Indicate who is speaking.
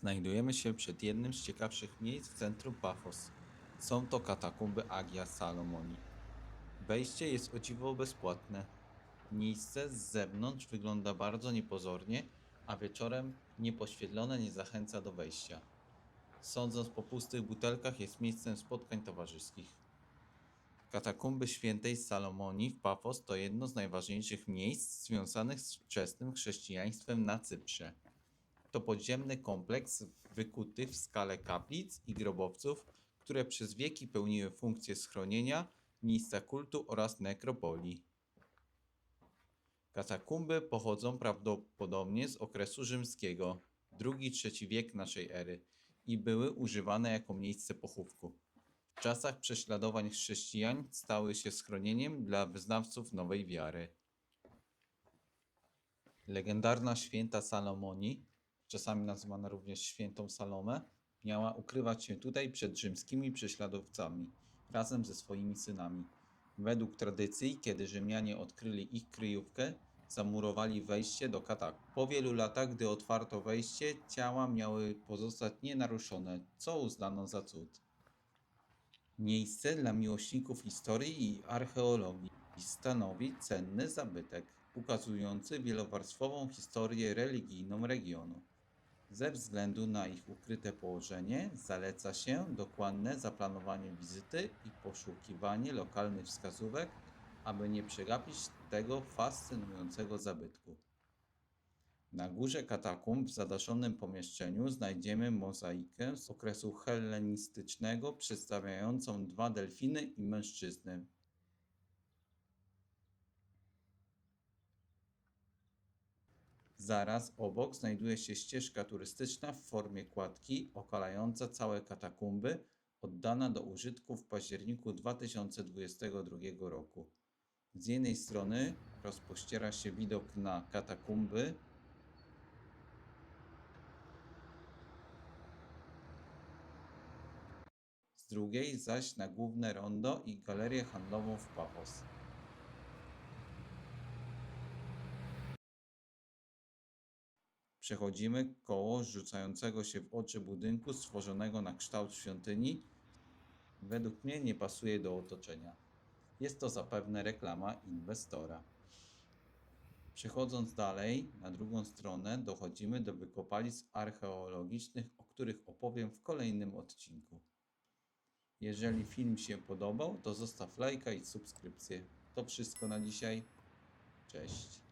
Speaker 1: Znajdujemy się przed jednym z ciekawszych miejsc w centrum Pafos. Są to katakumby Agia Salomoni. Wejście jest o dziwo bezpłatne. Miejsce z zewnątrz wygląda bardzo niepozornie, a wieczorem niepoświetlone nie zachęca do wejścia. Sądząc po pustych butelkach jest miejscem spotkań towarzyskich. Katakumby świętej Salomonii w Pafos to jedno z najważniejszych miejsc związanych z wczesnym chrześcijaństwem na Cyprze. To podziemny kompleks wykuty w skale kaplic i grobowców, które przez wieki pełniły funkcję schronienia, miejsca kultu oraz nekropolii. Katakumby pochodzą prawdopodobnie z okresu rzymskiego, II-III wiek naszej ery i były używane jako miejsce pochówku. W czasach prześladowań chrześcijan stały się schronieniem dla wyznawców nowej wiary. Legendarna święta Salomonii, czasami nazywana również świętą Salomę, miała ukrywać się tutaj przed rzymskimi prześladowcami razem ze swoimi synami. Według tradycji, kiedy Rzymianie odkryli ich kryjówkę, zamurowali wejście do katakumb. Po wielu latach, gdy otwarto wejście, ciała miały pozostać nienaruszone, co uznano za cud. Miejsce dla miłośników historii i archeologii stanowi cenny zabytek, ukazujący wielowarstwową historię religijną regionu. Ze względu na ich ukryte położenie zaleca się dokładne zaplanowanie wizyty i poszukiwanie lokalnych wskazówek, aby nie przegapić tego fascynującego zabytku. Na górze katakumb w zadaszonym pomieszczeniu znajdziemy mozaikę z okresu hellenistycznego przedstawiającą dwa delfiny i mężczyznę. Zaraz obok znajduje się ścieżka turystyczna w formie kładki okalająca całe katakumby, oddana do użytku w październiku 2022 roku. Z jednej strony rozpościera się widok na katakumby, z drugiej zaś na główne rondo i galerię handlową w Pafos. Przechodzimy koło rzucającego się w oczy budynku stworzonego na kształt świątyni. Według mnie nie pasuje do otoczenia. Jest to zapewne reklama inwestora. Przechodząc dalej, na drugą stronę dochodzimy do wykopalisk archeologicznych, o których opowiem w kolejnym odcinku. Jeżeli film się podobał, to zostaw lajka i subskrypcję. To wszystko na dzisiaj. Cześć.